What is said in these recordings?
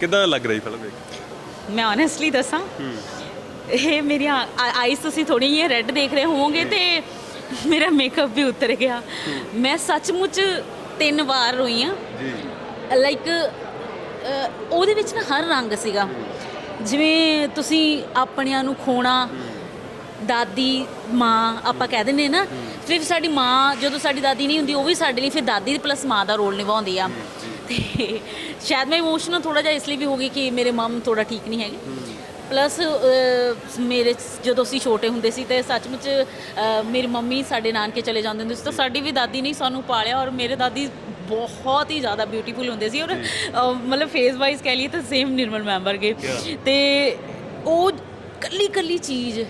ਕਿਦਾਂ ਲੱਗ ਰਹੀ ਫਿਲਮ ਦੇਖ ਮੈਂ ਓਨੈਸਟਲੀ ਦੱਸਾਂ ਇਹ ਮੇਰੀਆਂ ਆਈਸ ਤੁਸੀਂ ਥੋੜੀ ਜਿਹੀ ਰੈੱਡ ਦੇਖ ਰਹੇ ਹੋਵੋਗੇ ਤੇ ਮੇਰਾ ਮੇਕਅਪ ਵੀ ਉਤਰ ਗਿਆ। ਮੈਂ ਸੱਚਮੁੱਚ ਤਿੰਨ ਵਾਰ ਰੋਈ ਆ। ਜੀ। ਲਾਈਕ ਉਹਦੇ ਵਿੱਚ ਨਾ ਹਰ ਰੰਗ ਸੀਗਾ। ਜਿਵੇਂ ਤੁਸੀਂ ਆਪਣਿਆਂ ਨੂੰ ਖੋਣਾ ਦਾਦੀ ਮਾਂ ਆਪਾਂ ਕਹਿ ਦਿੰਦੇ ਨਾ। ਫਿਰ ਸਾਡੀ ਮਾਂ ਜਦੋਂ ਸਾਡੀ ਦਾਦੀ ਨਹੀਂ ਹੁੰਦੀ ਉਹ ਵੀ ਸਾਡੇ ਲਈ ਫਿਰ ਦਾਦੀ ਪਲੱਸ ਮਾਂ ਦਾ ਰੋਲ ਨਿਭਾਉਂਦੀ ਆ। ਤੇ ਸ਼ਾਇਦ ਮੈਂ ਇਮੋਸ਼ਨਲ ਥੋੜਾ ਜਿਹਾ ਇਸ ਲਈ ਵੀ ਹੋ ਗਈ ਕਿ ਮੇਰੇ ਮਮ ਥੋੜਾ ਠੀਕ ਨਹੀਂ ਹੈਗੇ। ਪਲੱਸ ਮੇਰੇ ਜਦੋਂ ਅਸੀਂ ਛੋਟੇ ਹੁੰਦੇ ਸੀ ਤੇ ਸੱਚਮੁੱਚ ਮੇਰੀ ਮੰਮੀ ਸਾਡੇ ਨਾਨਕੇ ਚਲੇ ਜਾਂਦੇ ਹੁੰਦੇ ਸੀ ਤਾਂ ਸਾਡੀ ਵੀ ਦਾਦੀ ਨੇ ਸਾਨੂੰ ਪਾਲਿਆ ਔਰ ਮੇਰੇ ਦਾਦੀ ਬਹੁਤ ਹੀ ਜ਼ਿਆਦਾ ਬਿਊਟੀਫੁਲ ਹੁੰਦੇ ਸੀ ਔਰ ਮਤਲਬ ਫੇਸ ਵਾਈਜ਼ ਕਹਿ ਲਈਏ ਤਾਂ ਸੇਮ ਨਿਰਮਲ ਮੈਂਬਰ ਕੇ ਤੇ ਉਹ ਕੱਲੀ ਕੱਲੀ ਚੀਜ਼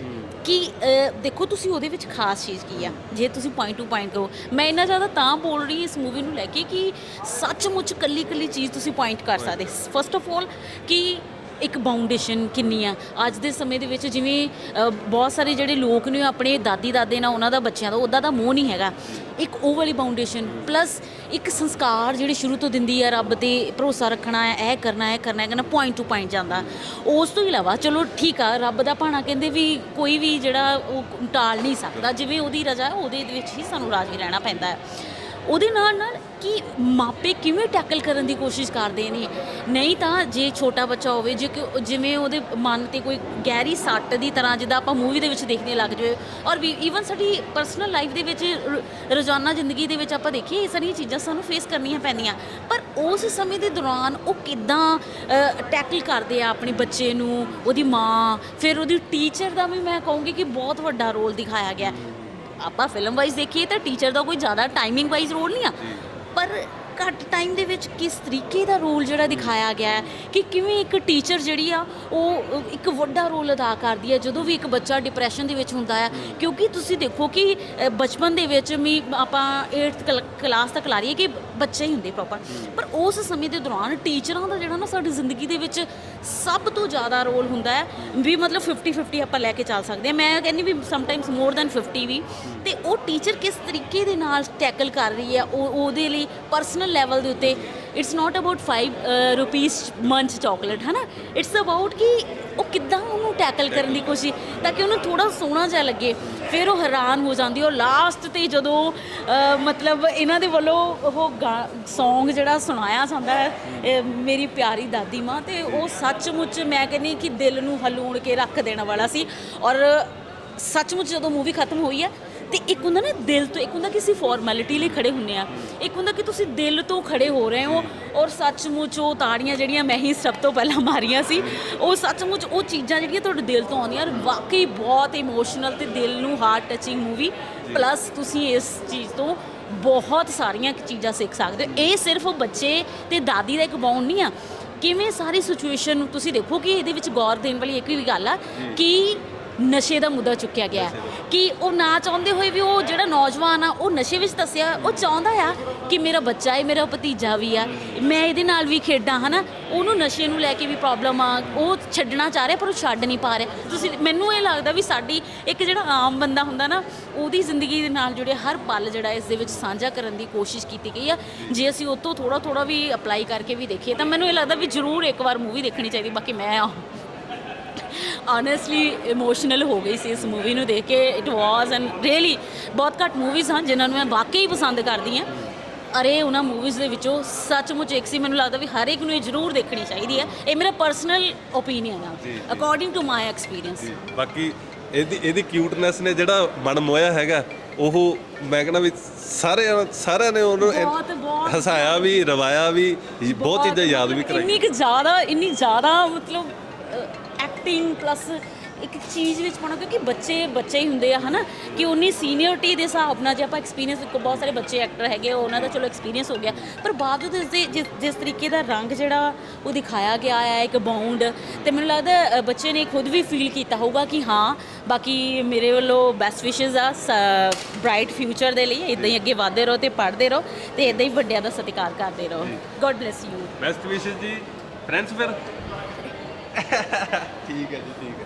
ਕਿ ਦੇਖੋ ਤੁਸੀਂ ਉਹਦੇ ਵਿੱਚ ਖਾਸ ਚੀਜ਼ ਕੀ ਆ? ਜੇ ਤੁਸੀਂ ਪੁਆਇੰਟ ਟੂ ਪੁਆਇੰਟ ਕਰੋ। ਮੈਂ ਇੰਨਾ ਜ਼ਿਆਦਾ ਤਾਂ ਬੋਲ ਰਹੀ ਇਸ ਮੂਵੀ ਨੂੰ ਲੈ ਕੇ ਕਿ ਸੱਚਮੁੱਚ ਕੱਲੀ ਕੱਲੀ ਚੀਜ਼ ਤੁਸੀਂ ਪੁਆਇੰਟ ਕਰ ਸਕਦੇ। ਫਸਟ ਆਫ ਆਲ ਕਿ ਇੱਕ ਬਾਉਂਡੇਸ਼ਨ ਕਿੰਨੀ ਆ? ਅੱਜ ਦੇ ਸਮੇਂ ਦੇ ਵਿੱਚ ਜਿਵੇਂ ਅ, ਬਹੁਤ ਸਾਰੇ ਜਿਹੜੇ ਲੋਕ ਨੇ ਉਹ ਆਪਣੇ ਦਾਦੀ ਦਾਦੇ ਨਾਲ ਉਹਨਾਂ ਦਾ ਬੱਚਿਆਂ ਦਾ ਉਹਦਾ ਦਾ ਮੋਹ ਨਹੀਂ ਹੈਗਾ। ਇੱਕ ਉਹ ਵਾਲੀ ਬਾਉਂਡੇਸ਼ਨ ਪਲੱਸ ਇੱਕ ਸੰਸਕਾਰ ਜਿਹੜੇ ਸ਼ੁਰੂ ਤੋਂ ਦਿੰਦੀ ਆ ਰੱਬ ਤੇ ਭਰੋਸਾ ਰੱਖਣਾ ਹੈ ਇਹ ਕਰਨਾ ਹੈ ਕਰਨਾ ਹੈ ਕਰਨਾ ਪੁਆਇੰਟ ਟੂ ਪੁਆਇੰਟ ਜਾਂਦਾ। ਉਸ ਤੋਂ ਇਲਾਵਾ ਚਲੋ ਠੀਕ ਆ ਰੱਬ ਦਾ ਭਾਣਾ ਕਹਿੰਦੇ ਵੀ ਕੋਈ ਵੀ ਜਿਹੜਾ ਉਹ ਟਾਲ ਨਹੀਂ ਸਕਦਾ ਜਿਵੇਂ ਉਹਦੀ ਰਜ਼ਾ ਹੈ ਉਹਦੇ ਵਿੱਚ ਹੀ ਸਾਨੂੰ ਰਾਜ਼ੀ ਰਹਿਣਾ ਪੈਂਦਾ ਹੈ। ਉਹਦੇ ਨਾਲ ਨਾਲ ਕਿ ਮਾਪੇ ਕਿਵੇਂ ਟੈਕਲ ਕਰਨ ਦੀ ਕੋਸ਼ਿਸ਼ ਕਰਦੇ ਨੇ? ਨਹੀਂ ਤਾਂ ਜੇ ਛੋਟਾ ਬੱਚਾ ਹੋਵੇ, ਜੇ ਕਿ ਜਿਵੇਂ ਉਹਦੇ ਮਨ ਤੇ ਕੋਈ ਗਹਿਰੀ ਸੱਟ ਦੀ ਤਰ੍ਹਾਂ ਜਿੱਦਾਂ ਆਪਾਂ ਮੂਵੀ ਦੇ ਵਿੱਚ ਦੇਖਦੇ ਲੱਗ ਜਾਵੇ ਔਰ ਵੀ ਈਵਨ ਸਾਡੀ ਪਰਸਨਲ ਲਾਈਫ ਦੇ ਵਿੱਚ ਰ- ਰੋਜ਼ਾਨਾ ਜ਼ਿੰਦਗੀ ਦੇ ਵਿੱਚ ਆਪਾਂ ਦੇਖੀਏ, ਇਹ ਸਾਰੀਆਂ ਚੀਜ਼ਾਂ ਸਾਨੂੰ ਫੇਸ ਕਰਨੀਆਂ ਪੈਂਦੀਆਂ। ਪਰ ਉਸ ਸਮੇਂ ਦੇ ਦੌਰਾਨ ਉਹ ਕਿਦਾਂ ਟੈਕਲ ਕਰਦੇ ਆ ਆਪਣੇ ਬੱਚੇ ਨੂੰ, ਉਹਦੀ ਮਾਂ, ਫਿਰ ਉਹਦੀ ਟੀਚਰ ਦਾ ਵੀ ਮੈਂ ਕਹੂੰਗੀ ਕਿ ਬਹੁਤ ਵੱਡਾ ਰੋਲ ਦਿਖਾਇਆ ਗਿਆ। ਆਪਾਂ ਫਿਲਮ ਵਾਈਜ਼ ਦੇਖੀਏ ਤਾਂ ਟੀਚਰ ਦਾ ਕੋਈ ਜ਼ਿਆਦਾ ਟਾਈਮਿੰਗ ਵਾਈਜ਼ ਰੋਲ ਨਹੀਂ ਆ। ਪਰ ਘੱਟ ਟਾਈਮ ਦੇ ਵਿੱਚ ਕਿਸ ਤਰੀਕੇ ਦਾ ਰੋਲ ਜਿਹੜਾ ਦਿਖਾਇਆ ਗਿਆ ਹੈ ਕਿ ਕਿਵੇਂ ਇੱਕ ਟੀਚਰ ਜਿਹੜੀ ਆ ਉਹ ਇੱਕ ਵੱਡਾ ਰੋਲ ਅਦਾ ਕਰਦੀ ਹੈ ਜਦੋਂ ਵੀ ਇੱਕ ਬੱਚਾ ਡਿਪਰੈਸ਼ਨ ਦੇ ਵਿੱਚ ਹੁੰਦਾ ਹੈ। ਕਿਉਂਕਿ ਤੁਸੀਂ ਦੇਖੋ ਕਿ ਬਚਪਨ ਦੇ ਵਿੱਚ ਵੀ ਆਪਾਂ 8th ਕਲਾਸ ਤੱਕ ਲਾ ਰਹੀਏ ਕਿ ਬੱਚੇ ਹੀ ਹੁੰਦੇ ਪ੍ਰੋਪਰ ਪਰ ਉਸ ਸਮੇਂ ਦੇ ਦੌਰਾਨ ਟੀਚਰਾਂ ਦਾ ਜਿਹੜਾ ਨਾ ਸਾਡੀ ਜ਼ਿੰਦਗੀ ਦੇ ਵਿੱਚ ਸਭ ਤੋਂ ਜ਼ਿਆਦਾ ਰੋਲ ਹੁੰਦਾ ਹੈ, ਵੀ ਮਤਲਬ 50 50 ਆਪਾਂ ਲੈ ਕੇ ਚੱਲ ਸਕਦੇ ਹਾਂ। ਮੈਂ ਕਹਿੰਦੀ ਵੀ ਸਮਟਾਈਮਸ ਮੋਰ ਦੈਨ 50 ਵੀ। ਤੇ ਉਹ ਟੀਚਰ ਕਿਸ ਤਰੀਕੇ ਦੇ ਨਾਲ ਟੈਕਲ ਕਰ ਰਹੀ ਹੈ, ਉਹ, ਉਹਦੇ ਲਈ ਪਰਸਨਲ ਲੈਵਲ ਦੇ ਉੱਤੇ। It's not about 5 rupees month chocolate ਹੈ ਨਾ ਇਟਸ ਅਬਾਊਟ ਕਿ ਉਹ ਕਿੱਦਾਂ ਉਹਨੂੰ ਟੈਕਲ ਕਰਨ ਦੀ ਕੋਸ਼ਿਸ਼, ਤਾਂ ਕਿ ਉਹਨੂੰ ਥੋੜਾ ਸੋਹਣਾ ਜਿਹਾ ਲੱਗੇ, ਫਿਰ ਉਹ ਹੈਰਾਨ ਹੋ ਜਾਂਦੀ ਔਰ ਲਾਸਟ ਤੇ ਜਦੋਂ ਮਤਲਬ ਇਹਨਾਂ ਦੇ ਵੱਲੋਂ ਉਹ ਸੌਂਗ ਜਿਹੜਾ ਸੁਣਾਇਆ ਜਾਂਦਾ ਹੈ ਮੇਰੀ ਪਿਆਰੀ ਦਾਦੀ ਮਾਂ, ਤੇ ਉਹ ਸੱਚਮੁੱਚ ਮੈਂ ਕਹਿੰਦੀ ਕਿ ਦਿਲ ਨੂੰ ਹਲੂਣ ਕੇ ਰੱਖ ਦੇਣ ਵਾਲਾ ਸੀ। ਔਰ ਸੱਚਮੁੱਚ ਜਦੋਂ ਮੂਵੀ ਖਤਮ ਹੋਈ ਹੈ ਤੇ ਇੱਕ ਹੁੰਦਾ ਨਾ ਦਿਲ ਤੋਂ ਇੱਕ ਹੁੰਦਾ ਕਿ ਅਸੀਂ ਫਾਰਮੈਲਿਟੀ ਲਈ ਖੜੇ ਹੁੰਨੇ ਆ। ਇੱਕ ਹੁੰਦਾ ਕਿ ਤੁਸੀਂ ਦਿਲ ਤੋਂ ਖੜੇ ਹੋ ਰਹੇ ਹੋ ਔਰ ਸੱਚਮੁੱਚ ਉਹ ਤਾੜੀਆਂ ਜਿਹੜੀਆਂ ਮੈਂ ਹੀ ਸਭ ਤੋਂ ਪਹਿਲਾਂ ਮਾਰੀਆਂ ਸੀ ਉਹ ਸੱਚਮੁੱਚ ਉਹ ਚੀਜ਼ਾਂ ਜਿਹੜੀਆਂ ਤੁਹਾਡੇ ਦਿਲ ਤੋਂ ਆਉਂਦੀਆਂ ਔਰ ਵਾਕਈ ਬਹੁਤ ਇਮੋਸ਼ਨਲ ਤੇ ਦਿਲ ਨੂੰ ਹਾਰਟ ਟੱਚਿੰਗ ਮੂਵੀ ਪਲੱਸ ਤੁਸੀਂ ਇਸ ਚੀਜ਼ ਤੋਂ ਬਹੁਤ ਸਾਰੀਆਂ ਚੀਜ਼ਾਂ ਸਿੱਖ ਸਕਦੇ ਹੋ। ਇਹ ਸਿਰਫ ਬੱਚੇ ਤੇ ਦਾਦੀ ਦਾ ਇੱਕ ਬਾਉਂਡ ਨਹੀਂ ਆ। ਕਿਵੇਂ ਸਾਰੀ ਸਿਚੁਏਸ਼ਨ ਨੂੰ ਤੁਸੀਂ ਦੇਖੋ ਕਿ ਇਹਦੇ ਵਿੱਚ ਗੌਰ ਦੇਣ ਵਾਲੀ ਇੱਕ ਵੀ ਗੱਲ ਆ ਕਿ ਨਸ਼ੇ ਦਾ ਮੁੱਦਾ ਚੁੱਕਿਆ ਗਿਆ ਹੈ। ਕਿ ਉਹ ਨਾ ਚਾਹੁੰਦੇ ਹੋਏ ਵੀ ਉਹ ਜਿਹੜਾ ਨੌਜਵਾਨ ਆ, ਉਹ ਨਸ਼ੇ ਵਿੱਚ ਦੱਸਿਆ ਉਹ ਚਾਹੁੰਦਾ ਆ ਕਿ ਮੇਰਾ ਬੱਚਾ ਹੈ, ਮੇਰਾ ਭਤੀਜਾ ਵੀ ਆ। ਮੈਂ ਇਹਦੇ ਨਾਲ ਵੀ ਖੇਡਾਂ, ਹਨਾ? ਉਹਨੂੰ ਨਸ਼ੇ ਨੂੰ ਲੈ ਕੇ ਵੀ ਪ੍ਰੋਬਲਮ ਆ। ਉਹ ਛੱਡਣਾ ਚਾਹ ਰਿਹਾ, ਪਰ ਉਹ ਛੱਡ ਨਹੀਂ ਪਾ ਰਿਹਾ। ਤੁਸੀਂ, ਮੈਨੂੰ ਇਹ ਲੱਗਦਾ ਵੀ ਸਾਡੀ ਇੱਕ ਜਿਹੜਾ ਆਮ ਬੰਦਾ ਹੁੰਦਾ ਨਾ, ਉਹਦੀ ਜ਼ਿੰਦਗੀ ਦੇ ਨਾਲ ਜੁੜੇ ਹਰ ਪਲ ਜਿਹੜਾ ਇਸ ਦੇ ਵਿੱਚ ਸਾਂਝਾ ਕਰਨ ਦੀ ਕੋਸ਼ਿਸ਼ ਕੀਤੀ ਗਈ ਆ। ਜੇ ਅਸੀਂ ਉਹ ਤੋਂ ਥੋੜਾ ਥੋੜਾ ਵੀ ਅਪਲਾਈ ਕਰਕੇ ਵੀ ਦੇਖੀਏ, ਤਾਂ ਮੈਨੂੰ ਇਹ ਲੱਗਦਾ ਵੀ ਜ਼ਰੂਰ ਇੱਕ ਵਾਰ ਮੂਵੀ ਦੇਖਣੀ ਚਾਹੀਦੀ, ਬਾਕੀ ਮੈਂ ਆਨੈਸਟਲੀ ਇਮੋਸ਼ਨਲ ਹੋ ਗਈ ਸੀ ਇਸ ਮੂਵੀ ਨੂੰ ਦੇਖ ਕੇ। ਇਟ ਵਾਸ ਐਂਡ ਰੀਅਲੀ ਬਹੁਤ ਘੱਟ ਮੂਵੀਜ਼ ਹਨ ਜਿਨ੍ਹਾਂ ਨੂੰ ਮੈਂ ਵਾਕਈ ਪਸੰਦ ਕਰਦੀ ਹਾਂ। ਅਰੇ ਉਹਨਾਂ ਮੂਵੀਜ਼ ਦੇ ਵਿੱਚੋਂ ਸੱਚਮੁੱਚ ਇੱਕ ਸੀ ਮੈਨੂੰ ਲੱਗਦਾ ਵੀ ਹਰ ਇੱਕ ਨੂੰ ਇਹ ਜ਼ਰੂਰ ਦੇਖਣੀ ਚਾਹੀਦੀ ਹੈ। ਇਹ ਮੇਰਾ ਪਰਸਨਲ ਓਪੀਨੀਅਨ ਆ। ਅਕੋਰਡਿੰਗ ਟੂ ਮਾਈ ਐਕਸਪੀਰੀਅੰਸ ਬਾਕੀ ਇਹਦੀ ਇਹਦੀ ਕਿਊਟਨੈਸ ਨੇ ਜਿਹੜਾ ਮਨ ਮੋਇਆ ਹੈਗਾ ਉਹ ਮੈਂ ਕਹਿੰਦਾ ਵੀ ਸਾਰੇ ਸਾਰਿਆਂ ਨੇ ਉਹਨੂੰ ਹਸਾਇਆ ਵੀ ਰਵਾਇਆ ਵੀ ਬਹੁਤ ਚੀਜ਼ਾਂ ਯਾਦ ਵੀ ਕਰਾਈ ਇੰਨੀ ਕੁ ਜ਼ਿਆਦਾ ਇੰਨੀ ਜ਼ਿਆਦਾ ਮਤਲਬ ਐਕਟਿੰਗ ਪਲੱਸ ਇੱਕ ਚੀਜ਼ ਵਿੱਚ ਪਾਉਣਾ ਕਿਉਂਕਿ ਬੱਚੇ ਬੱਚੇ ਹੀ ਹੁੰਦੇ ਆ ਹਨਾ? ਕਿ ਉਨੀ ਸੀਨੀਅਰਟੀ ਦੇ ਹਿਸਾਬ ਨਾਲ ਜੇ ਆਪਾਂ ਐਕਸਪੀਰੀਅੰਸ ਬਹੁਤ ਸਾਰੇ ਬੱਚੇ ਐਕਟਰ ਹੈਗੇ ਉਹਨਾਂ ਦਾ ਚਲੋ ਐਕਸਪੀਰੀਅੰਸ ਹੋ ਗਿਆ। ਪਰ ਬਾਵਜੂਦ ਇਸ ਦੇ ਜਿਸ ਜਿਸ ਤਰੀਕੇ ਦਾ ਰੰਗ ਜਿਹੜਾ ਉਹ ਦਿਖਾਇਆ ਗਿਆ ਹੈ ਇੱਕ ਬਾਉਂਡ ਤੇ ਮੈਨੂੰ ਲੱਗਦਾ ਬੱਚੇ ਨੇ ਖੁਦ ਵੀ ਫੀਲ ਕੀਤਾ ਹੋਊਗਾ ਕਿ ਹਾਂ ਬਾਕੀ ਮੇਰੇ ਵੱਲੋਂ ਬੈਸਟ ਵਿਸ਼ੇਸ ਆ ਬ੍ਰਾਈਟ ਫਿਊਚਰ ਦੇ ਲਈ ਇਦਾਂ ਹੀ ਅੱਗੇ ਵਧਦੇ ਰਹੋ ਤੇ ਪੜ੍ਹਦੇ ਰਹੋ ਤੇ ਇਦਾਂ ਹੀ ਵੱਡਿਆਂ ਦਾ ਸਤਿਕਾਰ ਕਰਦੇ ਰਹੋ। ਗੋਡ ਬlesਸ ਯੂ ਬੈਸਟ ਵਿਸ਼ੇਸ ਜੀ। ਫਰੈਂਡਸ ਫਿਰ। ਠੀਕ ਹੈ ਜੀ ਠੀਕ ਹੈ